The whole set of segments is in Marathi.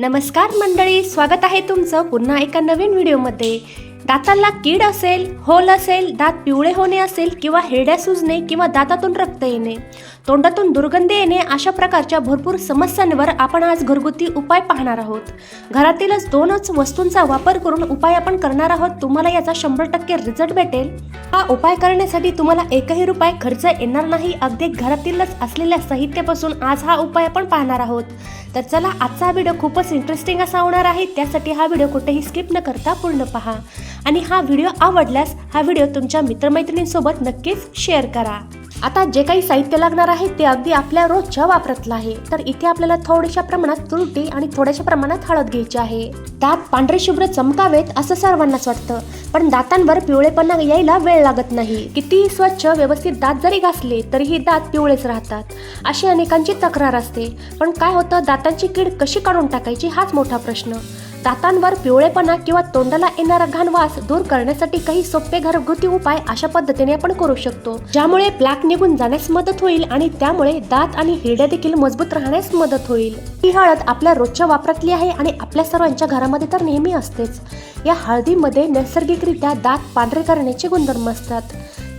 नमस्कार मंडळी स्वागत आहे तुमचं पुन्हा एका नवीन व्हिडिओमध्ये. दातांना कीड असेल होल असेल दात पिवळे होणे असेल किंवा हेड्या सुजणे किंवा दातातून रक्त येणे तोंडातून दुर्गंधी येणे अशा प्रकारच्या भरपूर समस्यांवर आपण आज घरगुती उपाय पाहणार आहोत. घरातीलच दोनच वस्तूंचा वापर करून उपाय आपण करणार आहोत. तुम्हाला याचा शंभर टक्के रिझल्ट भेटेल. हा उपाय करण्यासाठी तुम्हाला एकही रुपये खर्च येणार नाही. अगदी घरातीलच असलेल्या साहित्यापासून आज हा उपाय आपण पाहणार आहोत. तर चला आजचा व्हिडिओ खूपच इंटरेस्टिंग असा होणार आहे. त्यासाठी हा व्हिडिओ कुठेही स्किप न करता पूर्ण पहा. आणि हा व्हिडिओ आवडल्यास हा व्हिडिओ तुमच्या मित्रमैत्रिणींसोबत नक्कीच शेअर करा. आता जे काही साहित्य लागणार आहे ते अगदी आपल्या रोजच्या वापरातलं आहे. तर इथे आपल्याला थोड्याशा प्रमाणात तुरटी आणि थोड्याशा प्रमाणात हळद घ्यायची आहे. दात पांढरे शुभ्र चमकावेत असं सर्वांनाच वाटतं. पण दातांवर पिवळेपणा यायला वेळ लागत नाही. कितीही स्वच्छ व्यवस्थित दात जरी घासले तरीही दात पिवळेच राहतात. अशी अनेकांची तक्रार असते. पण काय होतं दातांची कीड कशी काढून टाकायची हाच मोठा प्रश्न. दातांवर पिवळेपणा किंवा तोंडाला येणारा घाण वास दूर करण्यासाठी काही सोपे घरगुती उपाय अशा पद्धतीने आपण करू शकतो. ज्यामुळे प्लॅक निघून जाण्यास मदत होईल आणि त्यामुळे दात आणि हिरड्या देखील मजबूत राहण्यास मदत होईल. ही हळद आपल्या रोजच्या वापरातली आहे आणि आपल्या सर्वांच्या घरामध्ये तर नेहमी असतेच. या हळदीमध्ये नैसर्गिकरित्या दात पांढरे करण्याचे गुणधर्म असतात.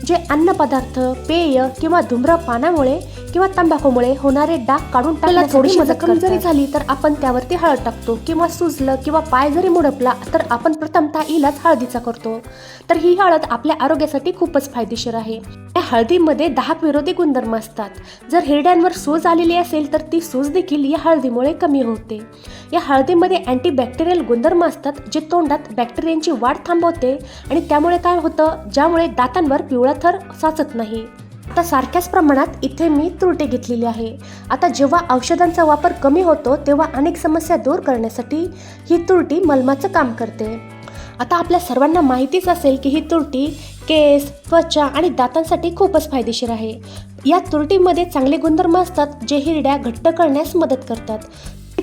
जे अन्नपदार्थ पेय किंवा धूम्रपानामुळे किंवा तंबाखूमुळे होणारे डाग काढून टाकण्याला थोडी मदत कमी जरी झाली तर आपण त्यावरती हळद टाकतो किंवा सुजलं किंवा पाय जरी मुडपला तर आपण प्रथमतः इलाज हळदीचा करतो. तर ही हळद आपल्या आरोग्यासाठी खूपच फायदेशीर आहे. या हळदीमध्ये दहा विरोधी गुणधर्म असतात. जर हिरड्यांवर सूज आलेली असेल तर ती सूज देखील या हळदीमुळे कमी होते. या हळदीमध्ये अँटीबॅक्टेरियल गुणधर्म असतात जे तोंडात बॅक्टेरियांची वाढ थांबवते आणि त्यामुळे काय होतं? ज्यामुळे दातांवर पिवळा थर साचत नाही. आता सारख्याच प्रमाणात इथे मी त्रुटी घेतलेली आहे. आता जेव्हा औषधांचा वापर कमी होतो तेव्हा अनेक समस्या दूर करण्यासाठी ही तुरटी मलमाचं काम करते. आता आपल्या सर्वांना माहितीच असेल की ही तुरटी केस त्वचा आणि दातांसाठी खूपच फायदेशीर आहे. या तुरटीमध्ये चांगले गुणधर्म असतात जे हिरड्या घट्ट करण्यास मदत करतात.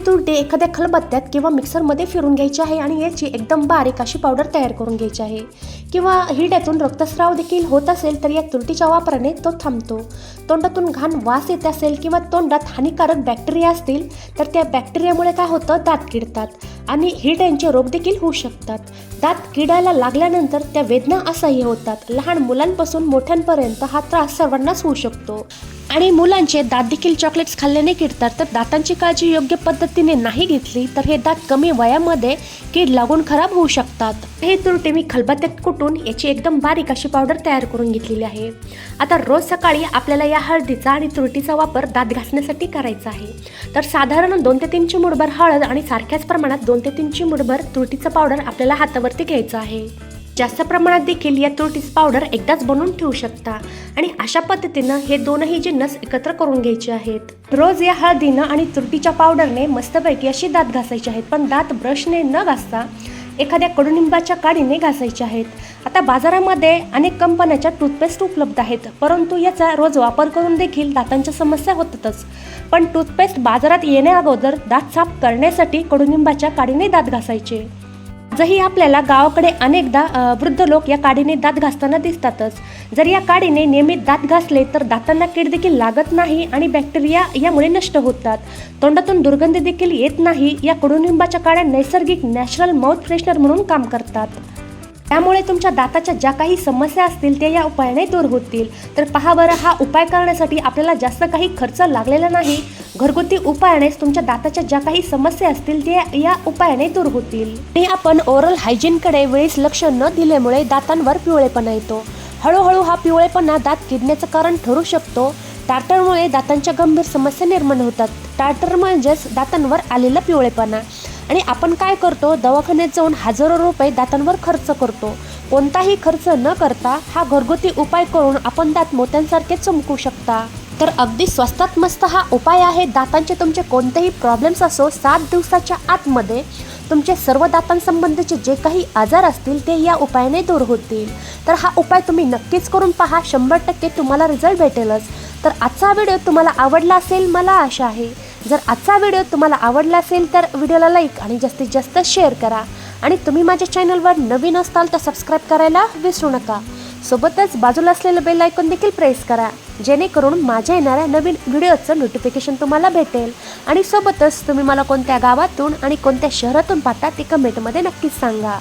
तुरटे एखाद्या खलबत्त्यात किंवा मिक्सरमध्ये फिरून घ्यायची आहे आणि याची एकदम बारीक अशी पावडर तयार करून घ्यायची आहे. किंवा हिरड्यातून रक्तस्राव देखील होत असेल तर या तुरटीच्या वापराने तो थांबतो. तोंडातून घाण वास येत असेल किंवा तोंडात हानिकारक बॅक्टेरिया असतील तर त्या बॅक्टेरियामुळे काय होतं? दात किडतात. आणि हिरड्यांचे रोग देखील होऊ शकतात. दात किडायला लागल्यानंतर त्या वेदना असह्य होतात. लहान मुलांपासून मोठ्यांपर्यंत हा त्रास सर्वांनाच होऊ शकतो. आणि मुलांचे दात देखील चॉकलेट्स खाल्ल्याने किडतात तर दातांची काळजी योग्य पद्धतीने नाही घेतली तर हे दात कमी वयामध्ये कीड लागून खराब होऊ शकतात. हे तुरटे मी खलबत्त्यात कुटून याची एकदम बारीक अशी पावडर तयार करून घेतलेली आहे. आता रोज सकाळी आपल्याला या हळदीचा आणि तुरटीचा वापर दात घासण्यासाठी करायचा आहे. तर साधारण दोन ते तीन चिमूटभर हळद आणि सारख्याच प्रमाणात दोन ते तीन चिमूटभर तुरटीचं पावडर आपल्याला हातावरती घ्यायचं आहे. जास्त प्रमाणात देखील या तुरटीस पावडर एकदाच बनवून ठेवू शकता. आणि अशा पद्धतीनं हे दोनही जिन्नस एकत्र करून घ्यायचे आहेत. रोज या हळदीनं आणि तुरटीच्या पावडरने मस्तपैकी अशी दात घासायची आहेत पण दात ब्रशने न घासता एखाद्या कडुनिंबाच्या काडीने घासायचे आहेत. आता बाजारामध्ये अनेक कंपन्याच्या टूथपेस्ट उपलब्ध आहेत परंतु याचा रोज वापर करून देखील दातांच्या समस्या होतातच. पण टूथपेस्ट बाजारात येण्या अगोदर दात साफ करण्यासाठी कडुनिंबाच्या काडीने दात घासायचे. आजही आपल्याला गावाकडे अनेकदा वृद्ध लोक या काडीने दात घासताना दिसतातच. जर या काडीने नियमित दात घासले तर दातांना कीड देखील लागत नाही आणि बॅक्टेरिया यामुळे नष्ट होतात. तोंडातून दुर्गंधी देखील येत नाही. या कडुनिंबाच्या काड्या नैसर्गिक नॅचरल माउथ फ्रेशनर म्हणून काम करतात. त्यामुळे तुमच्या दाताच्या ज्या काही समस्या असतील त्या या उपायाने दूर होतील. तर पहा बरं हा उपाय करण्यासाठी आपल्याला जास्त काही खर्च लागलेला नाही. घरगुती उपायानेच तुमच्या दाताच्या ज्या काही समस्या असतील त्या या उपायाने दूर होतील. आणि आपण ओरल हायजीनकडे वेळेस लक्ष न दिल्यामुळे दातांवर पिवळेपणा येतो. हळूहळू हा पिवळेपणा दात किडण्याचं कारण ठरू शकतो. टार्टरमुळे दातांच्या गंभीर समस्या निर्माण होतात. टार्टर म्हणजेच दातांवर आलेला पिवळेपणा. आणि आपण काय करतो? दवाखान्यात जाऊन हजारो रुपये दातांवर खर्च करतो. कोणताही खर्च न करता हा घरगुती उपाय करून आपण दात मोत्यांसारखे चमकू शकता. तर अगदी स्वस्तात मस्त हा उपाय आहे. दातांचे तुमचे कोणतेही प्रॉब्लेम्स असो सात दिवसाच्या आतमध्ये तुमचे सर्व दातांसंबंधीचे जे काही आजार असतील ते या उपायाने दूर होतील. तर हा उपाय तुम्ही नक्कीच करून पहा. शंभर टक्के तुम्हाला रिझल्ट भेटेलच. तर आजचा व्हिडिओ तुम्हाला आवडला असेल मला आशा आहे. जर आजचा व्हिडिओ तुम्हाला आवडला असेल तर व्हिडिओला लाईक आणि जास्तीत जास्त शेअर करा. आणि तुम्ही माझ्या चॅनलवर नवीन असताल तर सबस्क्राईब करायला विसरू नका. सोबतच बाजूला असलेलं बेल आयकॉन देखील प्रेस करा. जेणेकरून माझ्या येणाऱ्या नवीन व्हिडिओचं नोटिफिकेशन तुम्हाला भेटेल. आणि सोबतच तुम्ही मला कोणत्या गावातून आणि कोणत्या शहरातून पाहता ते कमेंटमध्ये नक्कीच सांगा.